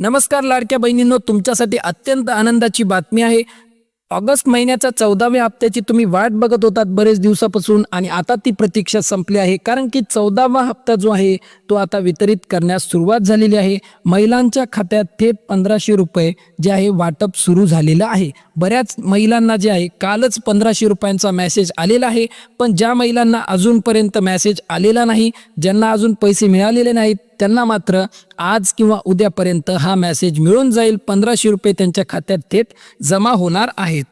नमस्कार लाडक्या बहिणींनो तुमच्यासाठी अत्यंत आनंदाची बातमी आहे. ऑगस्ट महिन्याच्या चौदाव्या हप्त्याची तुम्ही वाट बघत होतात बरेच दिवसापासून आणि आता ती प्रतीक्षा संपली आहे. कारण की चौदावा हप्ता जो आहे तो आता वितरित करण्यास सुरुवात झालेली आहे. महिलांच्या खात्यात थेट पंधराशे रुपये जे आहे वाटप सुरू झालेलं आहे. बऱ्याच महिलांना जे आहे कालच पंधराशे रुपयांचा मेसेज आलेला आहे. पण ज्या महिलांना अजूनपर्यंत मॅसेज आलेला नाही ज्यांना अजून पैसे मिळालेले नाहीत त्यांना मात्र आज किंवा उद्यापर्यंत हा मेसेज मिळून जाईल. पंधराशे रुपये त्यांच्या खात्यात थेट जमा होणार आहेत.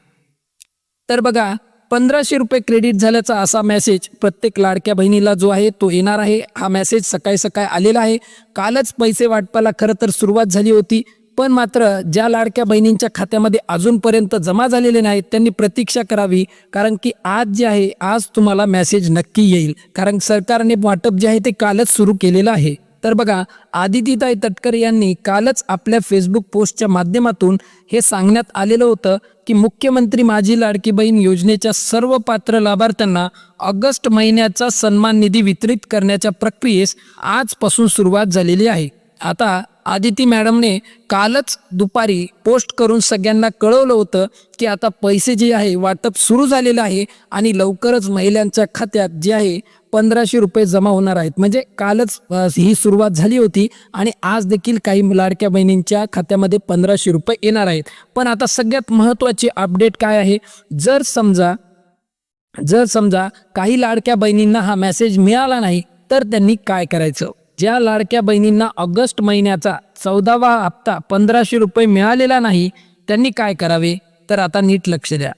तर बघा पंधराशे रुपये क्रेडिट झाल्याचा असा मेसेज प्रत्येक लाडक्या बहिणीला जो आहे तो येणार आहे. हा मेसेज सकाळी सकाळी आलेला आहे. कालच पैसे वाटपाला खरं तर सुरुवात झाली होती. पण मात्र ज्या लाडक्या बहिणींच्या खात्यामध्ये अजूनपर्यंत जमा झालेले नाहीत त्यांनी प्रतीक्षा करावी. कारण की आज जे आहे आज तुम्हाला मेसेज नक्की येईल. कारण सरकारने वाटप जे आहे ते कालच सुरू केलेलं आहे. तर बघा आदितीताई तटकर यांनी कालच आपल्या फेसबुक पोस्टच्या माध्यमातून हे सांगण्यात आलेलं होतं की मुख्यमंत्री माझी लाडकी बहीण योजनेच्या सर्व पात्र लाभार्थ्यांना ऑगस्ट महिन्याचा सन्मान निधी वितरित करण्याच्या प्रक्रियेस आजपासून सुरुवात झालेली आहे. आता आदिती मॅडमने कालच दुपारी पोस्ट करून सगळ्यांना कळवलं होतं की आता पैसे जे आहे वाटप सुरू झालेलं आहे आणि लवकरच महिलांच्या खात्यात जे आहे पंधराशे रुपये जमा होणार आहेत. म्हणजे कालच ही सुरुवात झाली होती आणि आज देखील काही लाडक्या बहिणींच्या खात्यामध्ये पंधराशे रुपये येणार आहेत. पण आता सगळ्यात महत्त्वाची अपडेट काय आहे? जर समजा जर समजा काही लाडक्या बहिणींना हा मेसेज मिळाला नाही तर त्यांनी काय करायचं? ज्या लाडक्या बहिणींना ऑगस्ट महिन्याचा चौदावा हप्ता पंधराशे रुपये मिळालेला नाही त्यांनी काय करावे? तर आता नीट लक्ष द्या.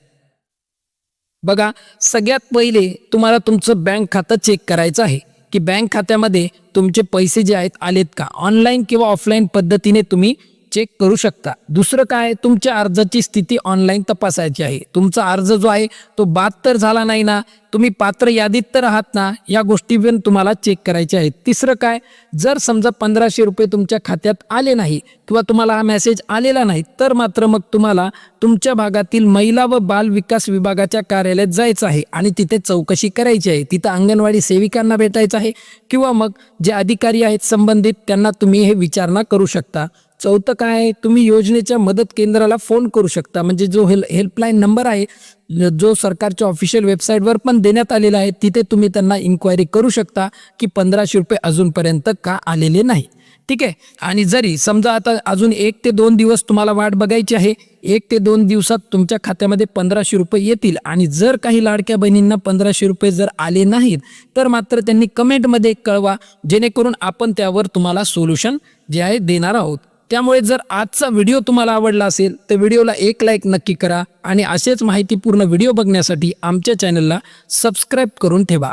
बघा सगळ्यात पहिले तुम्हाला तुमचं बँक खातं चेक करायचं आहे. की बँक खात्यामध्ये तुमचे पैसे जे आहेत आलेत का? ऑनलाईन किंवा ऑफलाईन पद्धतीने तुम्ही चेक करू शकता. दुसरं काय तुमच्या अर्जाची स्थिती ऑनलाईन तपासायची आहे. तुमचा अर्ज जो आहे तो बाद तर झाला नाही ना तुम्ही पात्र यादीत तर आहात ना या गोष्टी पण तुम्हाला चेक करायच्या आहेत. तिसरं काय जर समजा पंधराशे रुपये तुमच्या खात्यात आले नाही किंवा तुम्हाला हा मेसेज आलेला नाही तर मात्र मग तुम्हाला तुमच्या भागातील महिला व बाल विकास विभागाच्या कार्यालयात जायचं आहे आणि तिथे चौकशी करायची आहे. तिथं अंगणवाडी सेविकांना भेटायचं आहे किंवा मग जे अधिकारी आहेत संबंधित त्यांना तुम्ही हे विचारणा करू शकता. चौथं काय तुम्ही योजनेच्या मदत केंद्राला फोन करू शकता. म्हणजे जो हेल्प हेल्पलाईन नंबर आहे जो सरकारच्या ऑफिशियल वेबसाईटवर पण देण्यात आलेला आहे तिथे तुम्ही त्यांना इन्क्वायरी करू शकता की पंधराशे रुपये अजूनपर्यंत का आलेले नाही. ठीक आहे? आणि जरी समजा आता अजून एक ते दोन दिवस तुम्हाला वाट बघायची आहे एक ते दोन दिवसात तुमच्या खात्यामध्ये पंधराशे रुपये येतील. आणि जर काही लाडक्या बहिणींना पंधराशे रुपये जर आले नाहीत तर मात्र त्यांनी कमेंटमध्ये कळवा जेणेकरून आपण त्यावर तुम्हाला सोल्युशन जे आहे देणार आहोत. त्यामुळे जर आजचा व्हिडिओ तुम्हाला आवडला असेल तर व्हिडिओला एक लाईक नक्की करा आणि असेच माहितीपूर्ण व्हिडिओ बघण्यासाठी आमच्या चॅनलला सबस्क्राईब करून ठेवा.